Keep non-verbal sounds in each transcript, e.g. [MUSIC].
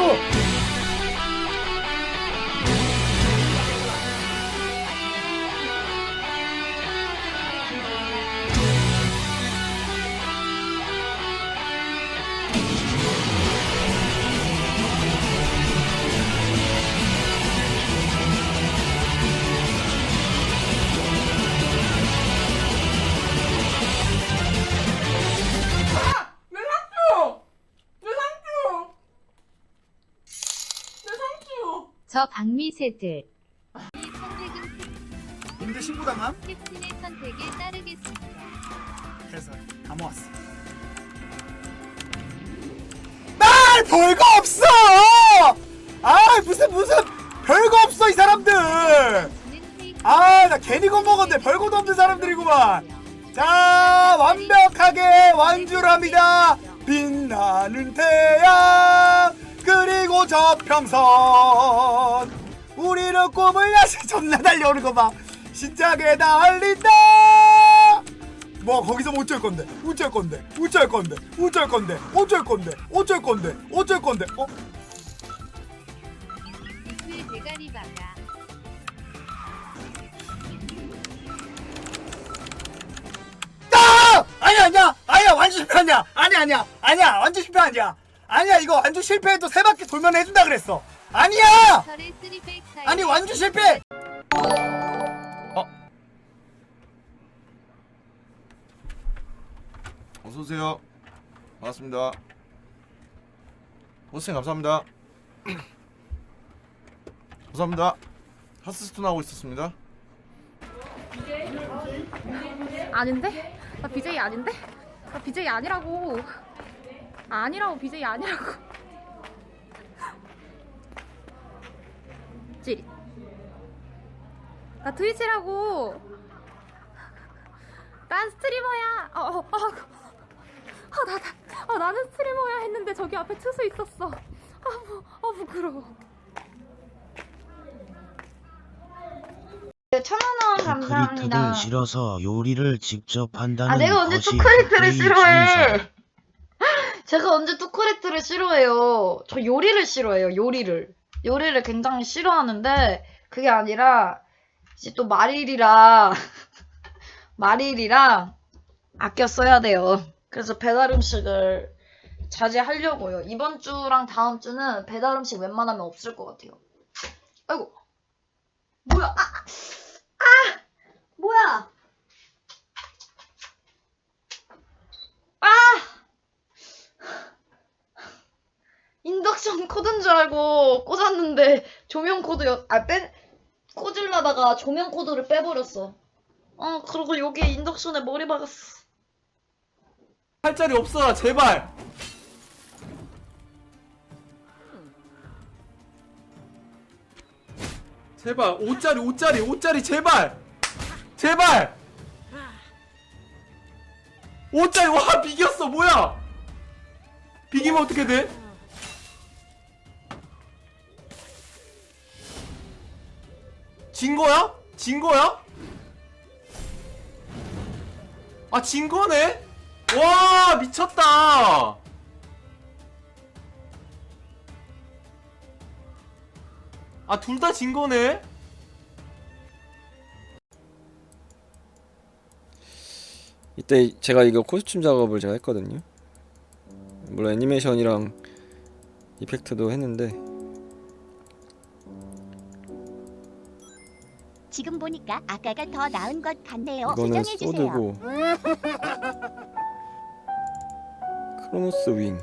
또 저 박미새들. 님들 신부당함? 캡틴의 선택에 따르겠습니다. 그래서 다 모았어. 날 별거 없어! 아 무슨 무슨 별거 없어 이 사람들! 아 나 괜히 겁먹었네. 별거도 없는 사람들이구만. 자 완벽하게 완주랍니다. 빛나는 태양 그리고 저평선. 우리는 꿈을 야시 존나 달려오는 거봐 신나게 달린다. 뭐 거기서 뭐 어쩔 건데? 어쩔 건데? 어쩔 건데? 어쩔 건데? 어쩔 건데? 어쩔 건데? 어쩔 건데? 어? 대가리 바가. 아! 아니야 아니야. 아니야 완전 실패 아니야. 아니야 아니야. 아니야 완전 실패 아니야 아니야 이거 완전 실패해도 세 바퀴 돌면 해준다 그랬어 아니야. 아니 완전 실패 어서 오세요. 반갑습니다. 호스팅 감사합니다. [CLEARS THROAT] 감사합니다. 하스스톤 하고 있었습니다. 아닌데? 나 BJ 아닌데? 나 BJ 아니라고. 아니라고 BJ 아니라고. 찌릿. 나 트위치라고. 난 스트리머야. 어, 어, 어. 아, 나, 나, 아, 나는 스트리머야 했는데 저기 앞에 투수 있었어. 아, 부, 아 부끄러워. 천원원 감사합니다. 실어서 요리를 직접 한다는 아 내가 언제 것이 그의 싫어해? 제가 언제 투크리트를 싫어해요? 저 요리를 싫어해요. 요리를 요리를 굉장히 싫어하는데 그게 아니라 이제 또 말일이라 말일이라 [LAUGHS] 아껴 써야 돼요. 그래서 배달 음식을 자제하려고요. 이번 주랑 다음 주는 배달 음식 웬만하면 없을 것 같아요. 아이고 뭐야? 아, 아 뭐야? 아! 인덕션 코드인 줄 알고 꽂았는데 조명 코드 여, 아, 빼, 꽂으려다가 조명 코드를 빼버렸어. 어, 그리고 여기에 인덕션에 머리 박았어. 할 자리 없어, 제발! 제발, 5짜리, 5짜리, 5짜리, 제발! 제발! 5짜리, 와, 비겼어, 뭐야! 비기면 어떻게 돼? 진 거야? 진 거야? 아, 진 거네? 와, 미쳤다! 아, 둘 다 진 거네? 이때 제가 이거 코스튬 작업을 제가 했거든요. 물론 애니메이션이랑 이펙트도 했는데 지금 보니까 아까가 더 나은 것 같네요. 이거는 수정해 주세요. 소드고 크로노스 윙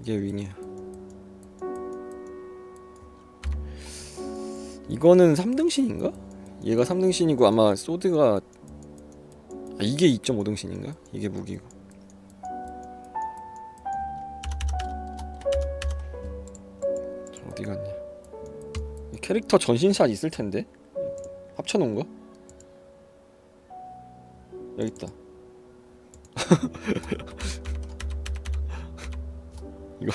이게 윙이야. 이거는 3등신인가? 얘가 3등신이고 아마 소드가 아, 이게 2.5등신인가? 이게 무기고 캐릭터 전신샷 있을 텐데? 합쳐놓은 거? 여기 있다. [LAUGHS] 이거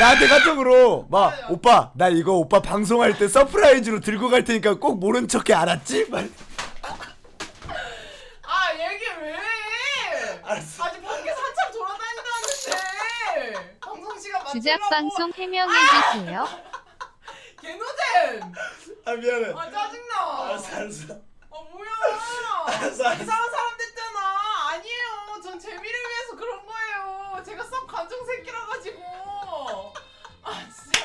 나한테 카톡으로 막 오빠 나 이거 오빠 방송할 때 서프라이즈로 들고 갈 테니까 꼭 모른 척해 알았지? 말. 아 얘기 왜 해? 아직 밖에 한참 돌아다닌다는데 방송 시간 맞추려고 주작 방송 해명해 주세요. 개노잼 아 미안해. 아 짜증나 알았어 알았어. 아 뭐야 알았어, 알았어. 이상한 사람 됐잖아 아니에요 전 재미를 위해서 그런 거예요 제가 썩 감정 새끼라 가지고 아 진짜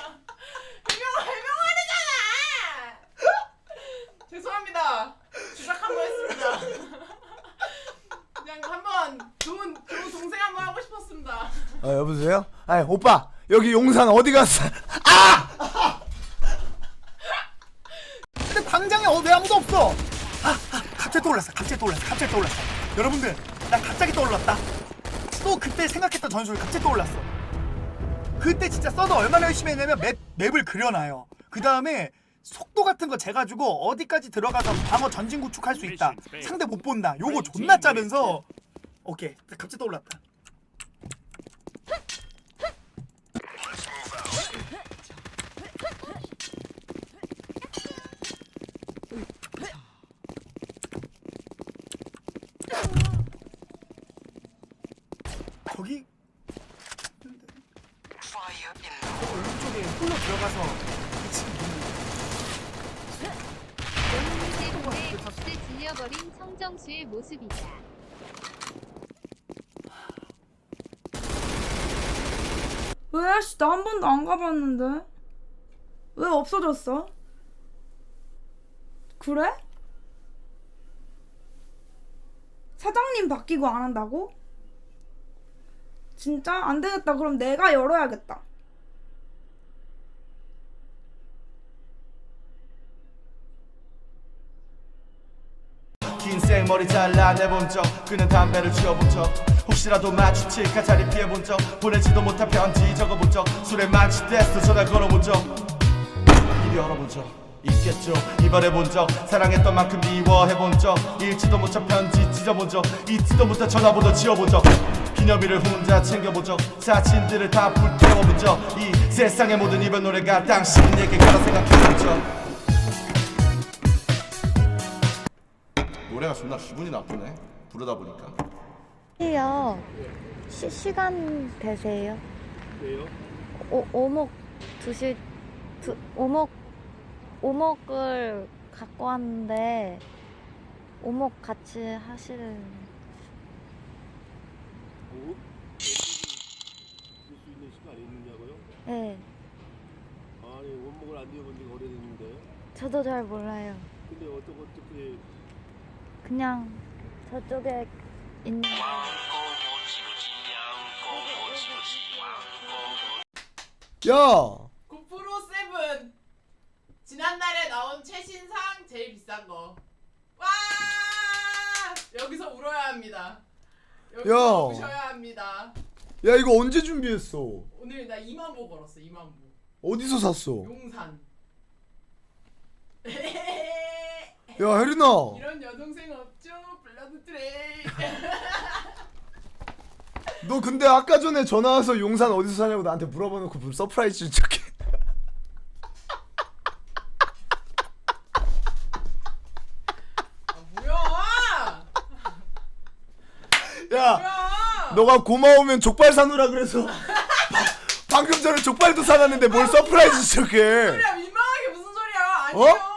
해명 해명하려잖아 죄송합니다 주작 한번 했습니다 그냥 한번 좋은 좋은 동생 한번 하고 싶었습니다 어 여보세요? 아 오빠 여기 용산 어디 갔어? 아! 근데 광장에 어, 왜 아무도 없어? 아, 아 갑자기 떠올랐어 갑자기 떠올랐어 갑자기 떠올랐어 여러분들 나 갑자기 떠올랐다 또 그때 생각했던 전술 갑자기 떠올랐어 그때 진짜 써도 얼마나 열심히 했냐면 맵, 맵을 그려놔요. 그 다음에 속도 같은 거 재가지고 어디까지 들어가서 방어 전진 구축할 수 있다. 상대 못 본다. 요거 존나 짜면서. 오케이. 갑자기 떠올랐다 거기 오른쪽에 홀로 들어가서 때문에 질려버린 청정수의 모습이다. 왜? 씨, 나 한 번도 안 가봤는데. 왜 없어졌어? 그래? 사장님 바뀌고 안 한다고? 진짜? 안 되겠다. 그럼 내가 열어야겠다. 긴 생 머리 잘라내본 적 그는 담배를 쥐어본 적. 혹시라도 마주칠까 자리 피해본 적 보내지도 못한 편지 적어본 적 술에 만취됐어 전화 걸어본 적. 입 열어본 적 있겠죠. 이별해본 적 사랑했던 만큼 미워해본 적 읽지도 못한 편지 찢어본 적 잊지도 못한 전화번호 지워본 적. 기념일을 혼자 챙겨본 적 사진들을 다 불태워본 적이 세상의 모든 이별 노래가 당신에게 가라 생각해본 적 노래가 존나 기분이 나쁘네. 부르다 보니까. 이요. 시, 시간 되세요? 왜요? 오, 오목 두시 두, 오목 오목을 갖고 왔는데 오목 같이 하시는 네. 아니 원목을 안 지어본 지가 오래됐는데 저도 잘 몰라요. 근데 어떻게 어떻게 그냥 저쪽에 있는 야 고프로 세븐 지난달에 나온 최신상 제일 비싼 거. 와 여기서 울어야 합니다. 여기서 야. 우셔야 합니다. 야 이거 언제 준비했어? 오늘 나 2만 보 걸었어 2만 보. 어디서 샀어? 용산. [LAUGHS] 야 혜린아 이런 여동생 없죠? 블러드 트레이. [LAUGHS] 너 근데 아까 전에 전화 와서 용산 어디서 사냐고 나한테 물어봐 놓고 무슨 서프라이즈 줄 척해 뭐야? [LAUGHS] 야 뭐야? 너가 고마우면 족발 사놓으라 그래서 방금 전에 족발도 사놨는데 뭘 서프라이즈 척해 소리야 민망하게 무슨 소리야? 어?